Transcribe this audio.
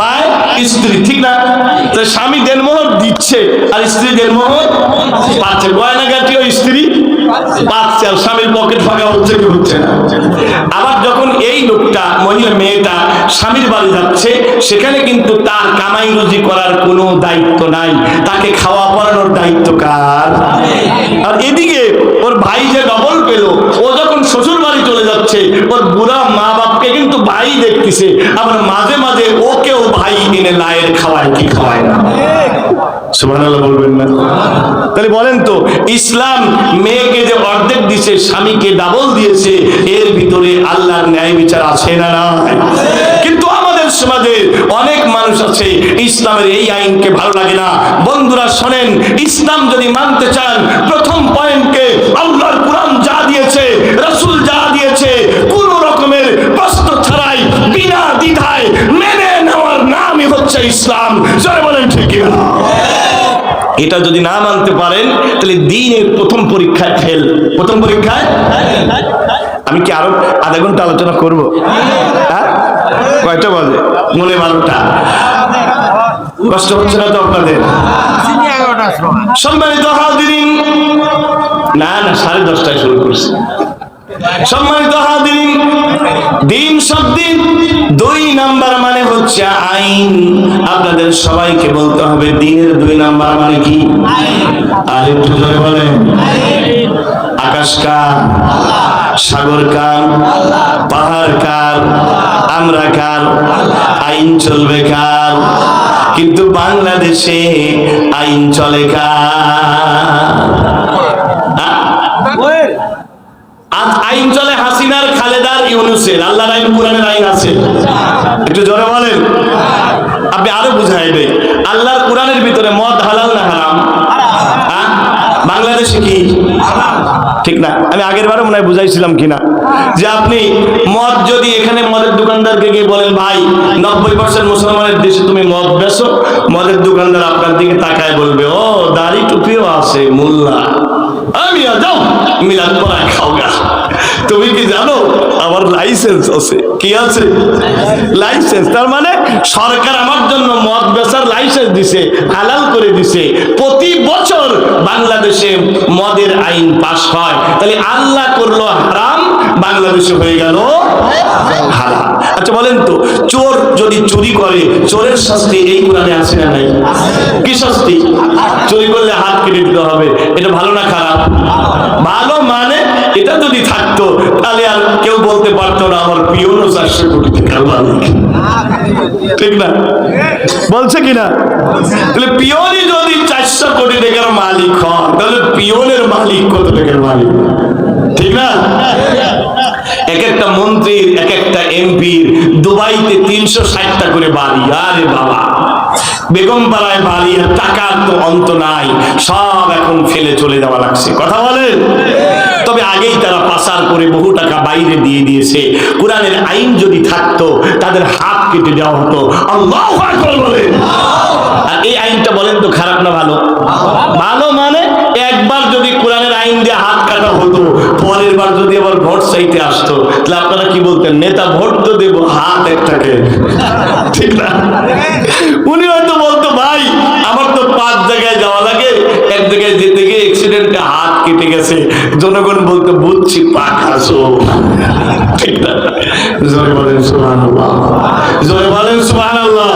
পায় স্ত্রী, ঠিক না? তো স্বামী দেনমোহর দিচ্ছে, আর স্ত্রী দেনমোহর পাচ্ছে। গয়নাগাটিও স্ত্রী পাচ্ছে, আর স্বামীর পকেট ফাঁকা হচ্ছে কি হচ্ছে না? আবার যখন এই লোকটা, মহিলা মেয়েটা স্বামীর বাড়ি যাচ্ছে, সেখানে কিন্তু তার কামাই রুজি করার কোনো দায়িত্ব নাই। তাকে খাওয়া পড়ানোর দায়িত্ব কার? আর এদিকে ওর ভাই যে ডবল পেল, ও যখন শ্বশুর বাড়ি চলে যাচ্ছে, ওর বুড়া মা বাপকে কিন্তু ভাই দেখতেছে। আবার মাঝে লায়ের খাওয়ায়, কি খাওয়ায় না? না। তাহলে বলেন তো, ইসলাম মেয়েকে যে অর্ধেক দিছে, স্বামীকে ডাবল দিয়েছে, এর ভিতরে আল্লাহর ন্যায় বিচার আছে না নাই? কিন্তু আমাদের সমাজে অনেক মানুষ আছে, ইসলামের এই আইনকে ভালো লাগে না। বন্ধুরা, শোনেন, ইসলাম যদি মানতে চান, প্রথম পয়েন্টকে হচ্ছে ইসলাম। জোরে বলেন ঠিক না? এটা যদি না মানতে পারেন, তাহলে দিনের প্রথম পরীক্ষায় ফেল প্রথম পরীক্ষায়? আমি কি আরও আধা ঘণ্টা আলোচনা করব? হ্যাঁ? কয়টা বাজে? মনে বারোটা। কষ্ট হচ্ছে না তো আপনাদের? সম্মানিত হাজিরিন। না না, সাড়ে দশটায় শুরু করছি। সম্মানিত হাজিরিন, দিন সব দিন দুই নাম্বার হচ্ছে আইন। আপনাদের সবাইকে বলতে হবে, দিনের দুই নাম্বার মানে কি? আর একটু জোরে বলেন। আকাশ কার সাগর কার পাহাড় কার আমরা কার আইন চলবে কার? কিন্তু বাংলাদেশে আইন চলে কার? হ্যাঁ? আইন চলে হাসিনার, খালেদার, ইউনুসের। আল্লাহর আইন, কোরআনের আইন আছে। একটু জোরে বলেন। আপনি আরও বুঝাইবে আল্লাহর কোরআনের ভিতরে মদ হালাল না হারাম? হ্যাঁ? বাংলাদেশে কি? ঠিক না। আমি আগের বারও মনে হয় বুঝাইছিলাম কিনা? যে আপনি মদ যদি এখানে মদের দোকানদারকে গিয়ে বলেন, ভাই, নব্বই পার্সেন্ট মুসলমানের দেশে তুমি মদ বেচো। মদের দোকানদার আপনার দিকে তাকায় বলবে, ও, দাড়ি টুপিও আছে, মোল্লা। আমি যাও মিলাদ পড়া খাও গা তুমি কি জানো আমার লাইসেন্স আছে? কি আছে? লাইসেন্স তার মানে সরকার আমার জন্য মদ বেচার লাইসেন্স দিছে, হালাল করে দিছে। প্রতি বছর বাংলাদেশে মদের আইন পাশ হয়। তাহলে আল্লাহ করল হারাম বাংলাদেশে হয়ে গেল আচ্ছা বলেন তো, চোর যদি চুরি করে, চোরের শাস্তি এই কোরআনে আছে না নাই? কি শাস্তি? চুরি করলে হাত কেটে দিতে হবে। এটা ভালো না খারাপ? ভালো মানে এটা যদি থাকতো, তাহলে আর কেউ বলতে পারতো না, আমার পিওনও চারশো কোটি ঠিক না? বলছে কিনা তাহলে পিওনই যদি চারশো কোটি টাকার মালিক হয় তাহলে পিওনের মালিক কত টাকার মালিক? ঠিক না? এক একটা মন্ত্রীর এক একটা এমপির দুবাইতে তিনশো ষাটটা করে বাড়ি। আরে বাবা। বেগম পাড়ায় বাড়ি আর টাকার তো অন্ত নাই। সব এখন ফেলে চলে যাওয়া লাগছে। কথা বলেন তবে আগেই তারা পাচার করে বহু টাকা বাইরে দিয়ে দিয়েছে। কোরআনের আইন যদি থাকতো, তাদের হাত কেটে দেওয়া হতো। আল্লাহ আর এই আইনটা বলেন তো খারাপ না ভালো? ভালো মানে একবার যদি কোরআনের আইন দিয়ে হাত কাটা হতো পরের বার যদি আবার ভোট চাইতে আসতো, তাহলে আপনারা কি বলতেন, নেতা ভোট তো দেবো, হাত একটাকে। ঠিক না? উনি হয়তো বলতো, ভাই, আমার তো পাঁচ জায়গায় যাওয়া লাগে, এক জায়গায় যেতে গিয়ে অ্যাক্সিডেন্টে হাত কেটে গেছে। জনগণ বলতো, বুঝছি, পাক আসো। ঠিক না? জয় বলেন সুবহানাল্লাহ। জোরে বলেন সুবহানাল্লাহ।